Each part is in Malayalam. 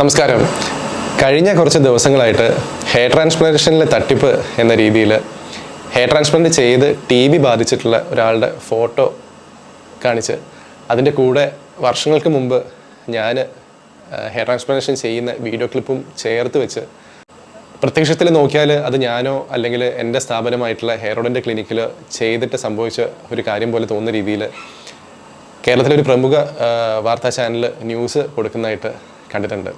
നമസ്കാരം. കഴിഞ്ഞ കുറച്ച് ദിവസങ്ങളായിട്ട് ഹെയർ ട്രാൻസ്പ്ലാന്റേഷനിലെ തട്ടിപ്പ് എന്ന രീതിയിൽ ഹെയർ ട്രാൻസ്പ്ലാന്റ് ചെയ്ത് ടി ബി ബാധിച്ചിട്ടുള്ള ഒരാളുടെ ഫോട്ടോ കാണിച്ച് അതിന്റെ കൂടെ വർഷങ്ങൾക്ക് മുമ്പ് ഞാൻ ഹെയർ ട്രാൻസ്പ്ലാന്റേഷൻ ചെയ്യുന്ന വീഡിയോ ക്ലിപ്പും ചേർത്ത് വെച്ച് പ്രത്യക്ഷത്തിൽ നോക്കിയാൽ അത് ഞാനോ അല്ലെങ്കിൽ എന്റെ സ്ഥാപനമായിട്ടുള്ള ഹെയറോഡിന്റെ ക്ലിനിക്കിൽ ചെയ്തിട്ട് സംഭവിച്ച ഒരു കാര്യം പോലെ തോന്നുന്ന രീതിയിൽ കേരളത്തിലെ ഒരു പ്രമുഖ വാർത്താ ചാനൽ ന്യൂസ് കൊടുക്കുന്നതായിട്ട് കണ്ടിട്ടുണ്ട്.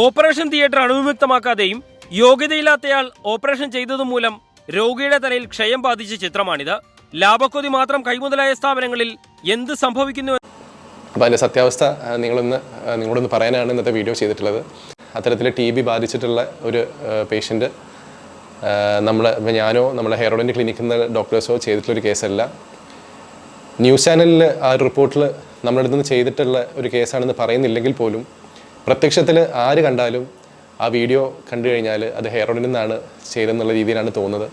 ഓപ്പറേഷൻ തിയേറ്റർ അണുവിമുക്തമാക്കാതെയും യോഗ്യതയില്ലാത്തയാൾ ഓപ്പറേഷൻ ചെയ്തതുമൂലം രോഗിയുടെ തലയിൽ ക്ഷയം ബാധിച്ച ചിത്രമാണിത്. ലാഭക്കൊതി മാത്രം കൈമുതലായ സ്ഥാപനങ്ങളിൽ എന്ത് സംഭവിക്കുന്നു അപ്പോൾ അതിന്റെ സത്യാവസ്ഥ നിങ്ങളൊന്ന് നിങ്ങളോടൊന്ന് പറയാനാണ് ഇന്നത്തെ വീഡിയോ ചെയ്തിട്ടുള്ളത്. അത്തരത്തിൽ ടി ബി ബാധിച്ചിട്ടുള്ള ഒരു പേഷ്യന്റ് നമ്മൾ ഞാനോ നമ്മളെ ഹെയറോഡിന്റെ ക്ലിനിക്കിൽ നിന്ന് ഡോക്ടേഴ്സോ ചെയ്തിട്ടുള്ള ഒരു കേസല്ല ന്യൂസ് ചാനലിൽ ആ റിപ്പോർട്ടിൽ നമ്മുടെ അടുത്ത് നിന്ന് ചെയ്തിട്ടുള്ള ഒരു കേസാണെന്ന് പറയുന്നില്ലെങ്കിൽ പോലും പ്രത്യക്ഷത്തിൽ ആര് കണ്ടാലും ആ വീഡിയോ കണ്ടു കഴിഞ്ഞാൽ അത് ഹെയറോഡിൽ നിന്നാണ് ചെയ്തെന്നുള്ള രീതിയിലാണ് തോന്നുന്നത്.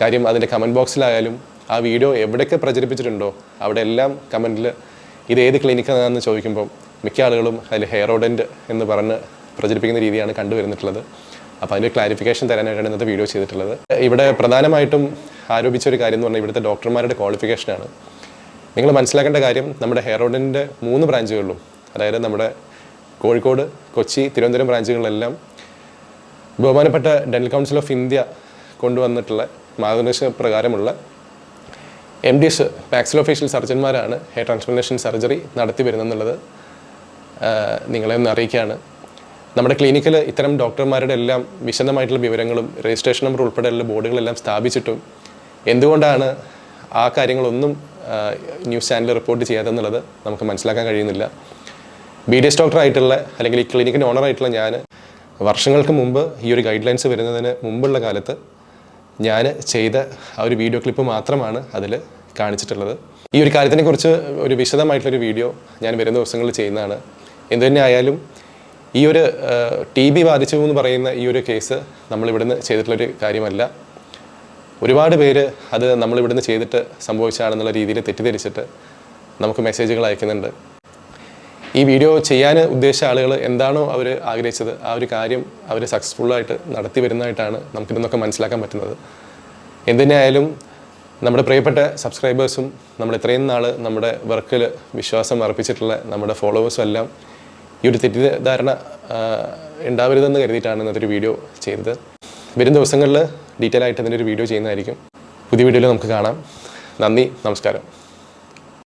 കാര്യം അതിന്റെ കമന്റ് ബോക്സിലായാലും ആ വീഡിയോ എവിടെയൊക്കെ പ്രചരിപ്പിച്ചിട്ടുണ്ടോ അവിടെ എല്ലാം കമന്റിൽ ഇത് ഏത് ക്ലിനിക്കാണെന്ന് ചോദിക്കുമ്പോൾ മിക്ക ആളുകളും അതിൽ ഹെയറോഡന്റ് എന്ന് പറഞ്ഞ് പ്രചരിപ്പിക്കുന്ന രീതിയാണ് കണ്ടുവരുന്നിട്ടുള്ളത്. അപ്പോൾ അതിന്റെ ക്ലാരിഫിക്കേഷൻ തരാനായിട്ടാണ് ഇന്നത്തെ വീഡിയോ ചെയ്തിട്ടുള്ളത്. ഇവിടെ പ്രധാനമായിട്ടും ആരോപിച്ച ഒരു കാര്യം എന്ന് പറഞ്ഞാൽ ഇവിടുത്തെ ഡോക്ടർമാരുടെ ക്വാളിഫിക്കേഷനാണ് നിങ്ങൾ മനസ്സിലാക്കേണ്ട കാര്യം നമ്മുടെ ഹെയറോഡിന്റെ മൂന്ന് ബ്രാഞ്ചുകളിലും അതായത് നമ്മുടെ കോഴിക്കോട് കൊച്ചി തിരുവനന്തപുരം ബ്രാഞ്ചുകളിലെല്ലാം ബഹുമാനപ്പെട്ട ഡെന്റൽ കൗൺസിൽ ഓഫ് ഇന്ത്യ കൊണ്ടുവന്നിട്ടുള്ള മാർഗനിർദ്ദേശ പ്രകാരമുള്ള എം ഡി എസ് മാക്സിലോഫേഷ്യൽ സർജന്മാരാണ് ഹെയർ ട്രാൻസ്പ്ലാന്റേഷൻ സർജറി നടത്തി വരുന്നെന്നുള്ളത് നിങ്ങളെ ഒന്ന് അറിയിക്കുകയാണ്. നമ്മുടെ ക്ലിനിക്കിൽ ഇത്തരം ഡോക്ടർമാരുടെ എല്ലാം വിശദമായിട്ടുള്ള വിവരങ്ങളും രജിസ്ട്രേഷൻ നമ്പർ ഉൾപ്പെടെയുള്ള ബോർഡുകളെല്ലാം സ്ഥാപിച്ചിട്ടും എന്തുകൊണ്ടാണ് ആ കാര്യങ്ങളൊന്നും ന്യൂസ് ചാനൽ റിപ്പോർട്ട് ചെയ്യാതെന്നുള്ളത് നമുക്ക് മനസ്സിലാക്കാൻ കഴിയുന്നില്ല. ബി ഡി എസ് ഡോക്ടറായിട്ടുള്ള അല്ലെങ്കിൽ ഈ ക്ലിനിക്കിന്റെ ഓണറായിട്ടുള്ള ഞാൻ വർഷങ്ങൾക്ക് മുമ്പ് ഈ ഒരു ഗൈഡ് ലൈൻസ് വരുന്നതിന് മുമ്പുള്ള കാലത്ത് ഞാൻ ചെയ്ത ആ ഒരു വീഡിയോ ക്ലിപ്പ് മാത്രമാണ് അതിൽ കാണിച്ചിട്ടുള്ളത്. ഈ ഒരു കാര്യത്തിനെക്കുറിച്ച് ഒരു വിശദമായിട്ടുള്ളൊരു വീഡിയോ ഞാൻ വരുന്ന ദിവസങ്ങളിൽ ചെയ്യുന്നതാണ്. എന്തു തന്നെ ആയാലും ഈ ഒരു ടി ബി ബാധിച്ചു എന്ന് പറയുന്ന ഈ ഒരു കേസ് നമ്മളിവിടുന്ന് ചെയ്തിട്ടുള്ളൊരു കാര്യമല്ല. ഒരുപാട് പേര് അത് നമ്മളിവിടുന്ന് ചെയ്തിട്ട് സംഭവിച്ചാണെന്നുള്ള രീതിയിൽ തെറ്റിദ്ധരിച്ചിട്ട് നമുക്ക് മെസ്സേജുകൾ അയക്കുന്നുണ്ട്. ഈ വീഡിയോ ചെയ്യാൻ ഉദ്ദേശിച്ച ആളുകൾ എന്താണോ അവർ ആഗ്രഹിച്ചത് ആ ഒരു കാര്യം അവർ സക്സസ്ഫുള്ളായിട്ട് നടത്തി വരുന്നതായിട്ടാണ് നമുക്കിതൊന്നൊക്കെ മനസ്സിലാക്കാൻ പറ്റുന്നത്. എന്തിനായാലും നമ്മുടെ പ്രിയപ്പെട്ട സബ്സ്ക്രൈബേഴ്സും നമ്മൾ ഇത്രയും നാൾ നമ്മുടെ വർക്കിൽ വിശ്വാസം അർപ്പിച്ചിട്ടുള്ള നമ്മുടെ ഫോളോവേഴ്സും എല്ലാം ഈ ഒരു തെറ്റിദ്ധാരണ ഉണ്ടാവരുതെന്ന് കരുതിയിട്ടാണ് ഇന്നത്തെ ഒരു വീഡിയോ ചെയ്തത്. വരും ദിവസങ്ങളിൽ ഡീറ്റെയിൽ ആയിട്ട് ഇതിന്റെ ഒരു വീഡിയോ ചെയ്യുന്നതായിരിക്കും. പുതിയ വീഡിയോയിൽ നമുക്ക് കാണാം. നന്ദി നമസ്കാരം.